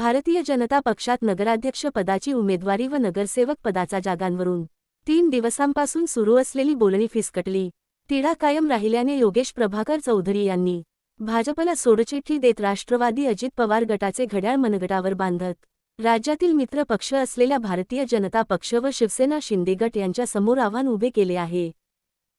भारतीय जनता पक्षात नगराध्यक्ष पदाची उमेदवारी व नगरसेवक पदाचा जागांवरून तीन दिवसांपासून सुरू असलेली बोलणी फिसकटली. तिढा कायम राहिल्याने योगेश प्रभाकर चौधरी यांनी भाजपला सोडचिठ्ठी देत राष्ट्रवादी अजित पवार गटाचे घड्याळ मनगटावर बांधत राज्यातील मित्र पक्ष असलेल्या भारतीय जनता पक्ष व शिवसेना शिंदे गट यांच्या समोर आव्हान उभे केले आहे.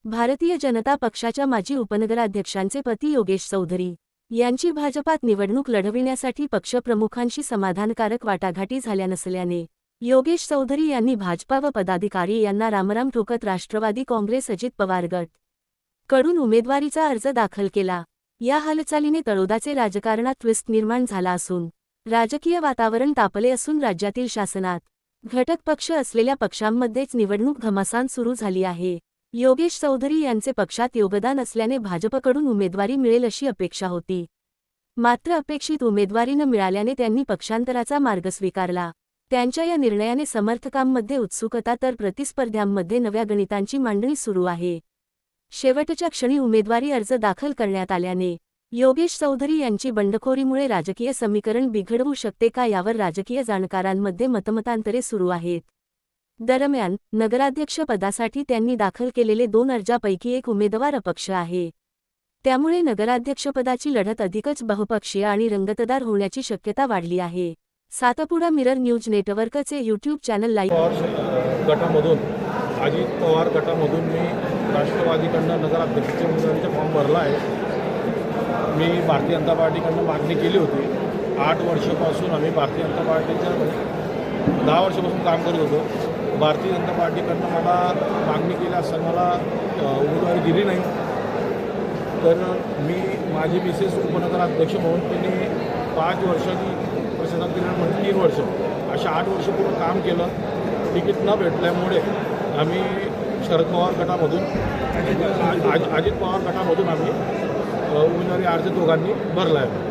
भारतीय जनता पक्षाच्या माजी उपनगराध्यक्षांचे पती योगेश चौधरी यांची भाजपात निवडणूक लढविण्यासाठी पक्षप्रमुखांशी समाधानकारक वाटाघाटी झाल्या नसल्याने योगेश चौधरी यांनी भाजपा व पदाधिकारी यांना रामराम ठोकत राष्ट्रवादी काँग्रेस अजित पवार गटकडून उमेदवारीचा अर्ज दाखल केला. या हालचालीने तळोदाचे राजकारणात ट्विस्ट निर्माण झाला असून राजकीय वातावरण तापले असून राज्यातील शासनात घटक पक्ष असलेल्या पक्षांमध्येच निवडणूक घमासान सुरू झाली आहे. योगेश चौधरी यांचे पक्षात योगदान असल्याने भाजपकडून उमेदवारी मिळेल अशी अपेक्षा होती. मात्र अपेक्षित उमेदवारी न मिळाल्याने त्यांनी पक्षांतराचा मार्ग स्वीकारला. त्यांच्या या निर्णयाने समर्थकांमध्ये उत्सुकता तर प्रतिस्पर्ध्यांमध्ये नव्या गणितांची मांडणी सुरू आहे. शेवटच्या क्षणी उमेदवारी अर्ज दाखल करण्यात आल्याने योगेश चौधरी यांची बंडखोरीमुळे राजकीय समीकरण बिघडवू शकते का यावर राजकीय जाणकारांमध्ये मतमतांतरे सुरू आहेत. दरम्यान नगराध्यक्षपदासाठी त्यांनी दाखल केलेले दोन अर्जापैकी एक उमेदवार अपक्ष आहे. त्यामुळे नगराध्यक्षपदाची लढत अधिकच बहुपक्षीय आणि रंगतदार होण्याची शक्यता वाढली आहे. सातपुडा मिरर न्यूज नेटवर्कचे यूट्यूब चॅनल लाईव्ह गटामधून अजित पवार गटामधून मी राष्ट्रवादीकडनं नगराध्यक्षाच्या उमेदवारीचा फॉर्म भरला आहे. मी भारतीय जनता पार्टीकडनं मागणी केली होती. आठ वर्षापासून आम्ही भारतीय जनता पार्टीच्या दहा वर्षापासून काम करत होतो. भारतीय जनता पार्टीकडनं मला मागणी केली असताना मला उमेदवारी दिली नाही. तर मी माझी मिसेस उपनगराध्यक्ष म्हणून त्यांनी पाच वर्षांनी प्रशासनात म्हणजे तीन वर्ष अशा आठ वर्ष पूर्ण काम केलं. तिकीट न भेटल्यामुळे आम्ही शरद पवार गटामधून अजित अजित पवार गटामधून आम्ही उमेदवारी अर्ज दोघांनी भरला आहे.